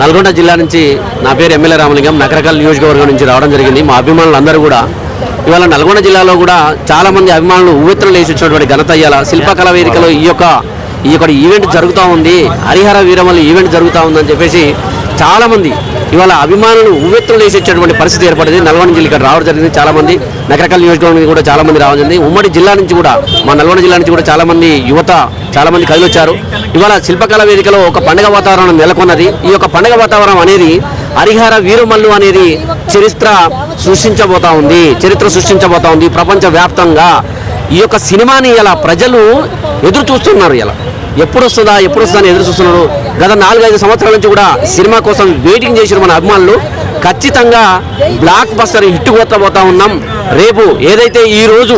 నల్గొండ జిల్లా నుంచి నా పేరు ఎమ్మెల్యే రామలింగం. నకరకల్ నియోజకవర్గం నుంచి రావడం జరిగింది. మా అభిమానులు అందరూ కూడా ఇవాళ నల్గొండ జిల్లాలో కూడా చాలా మంది అభిమానులు ఉవ్వెత్తులు వేసి వచ్చినటువంటి ఘనత ఇయ్యాల శిల్పకళా వేదికలో ఈ యొక్క ఈ యొక్క ఈవెంట్ జరుగుతూ ఉంది. హరిహర వీరమల్లి ఈవెంట్ జరుగుతూ ఉందని చెప్పేసి చాలామంది ఇవాళ అభిమానులు ఉవ్వెత్తులు వేసేటటువంటి పరిస్థితి ఏర్పడింది. నల్గొండ జిల్లా ఇక్కడ రావడం జరిగింది చాలా మంది నకరకల్ నియోజకవర్గం నుంచి కూడా చాలామంది రావడం జరిగింది. ఉమ్మడి జిల్లా నుంచి కూడా మా నల్గొండ జిల్లా నుంచి కూడా చాలామంది యువత చాలామంది మంది వచ్చారు. ఇవాళ శిల్పకళ వేదికలో ఒక పండగ వాతావరణం నెలకొన్నది. ఈ యొక్క పండగ వాతావరణం అనేది హరిహర వీరుమల్లు అనేది చరిత్ర సృష్టించబోతా ఉంది. చరిత్ర సృష్టించబోతా ఉంది. ప్రపంచవ్యాప్తంగా ఈ యొక్క సినిమాని ఇలా ప్రజలు ఎదురు చూస్తున్నారు ఇలా ఎప్పుడు వస్తుందా ఎప్పుడు వస్తుందా అని ఎదురు చూస్తున్నారు గత నాలుగైదు సంవత్సరాల నుంచి కూడా సినిమా కోసం వెయిటింగ్ చేసిన మన అభిమానులు. ఖచ్చితంగా బ్లాక్ బస్టర్ హిట్ కొట్టబోతా ఉన్నాం. రేపు ఏదైతే ఈ రోజు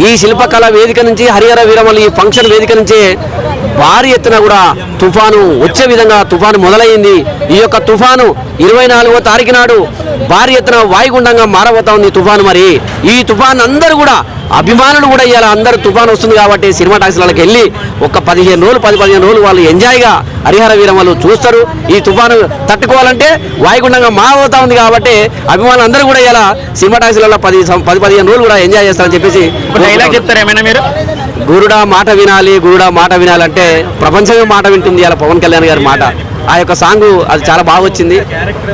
ఈ శిల్పకళ వేదిక నుంచి హరిహర వీరమల్లి ఈ ఫంక్షన్ వేదిక నుంచే భారీ ఎత్తున కూడా తుఫాను వచ్చే విధంగా తుఫాను మొదలైంది ఈ యొక్క తుఫాను ఇరవై నాలుగో తారీఖు నాడు భారీ ఎత్తున వాయుగుండంగా మారబోతా ఉంది తుఫాను మరి. ఈ తుఫాన్ అందరూ కూడా అభిమానులు కూడా ఇవాళ అందరూ తుఫాన్ వస్తుంది కాబట్టి సినిమా టాక్సీలకి వెళ్ళి ఒక పదిహేను రోజులు పది పదిహేను రోజులు వాళ్ళు ఎంజాయ్గా హరిహర వీరమల్లు చూస్తారు. ఈ తుఫాను తట్టుకోవాలంటే వాయుగుండంగా మారబోతా ఉంది కాబట్టి అభిమానులు అందరూ కూడా ఇలా సినిమా టాక్సీలలో పది సం- పది పదిహేను రోజులు కూడా ఎంజాయ్ చేస్తారని చెప్పేసి డైలాగ్ చెప్తారా ఏమైనా మీరు? గురుడా మాట వినాలి గురుడా మాట వినాలంటే ప్రపంచమే మాట వింటుంది అలా పవన్ కళ్యాణ్ గారి మాట. ఆ యొక్క సాంగ్ అది చాలా బాగా వచ్చింది.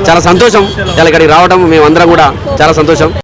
చాలా సంతోషం. ఇలా ఇక్కడికి రావడం మేమందరం కూడా చాలా సంతోషం.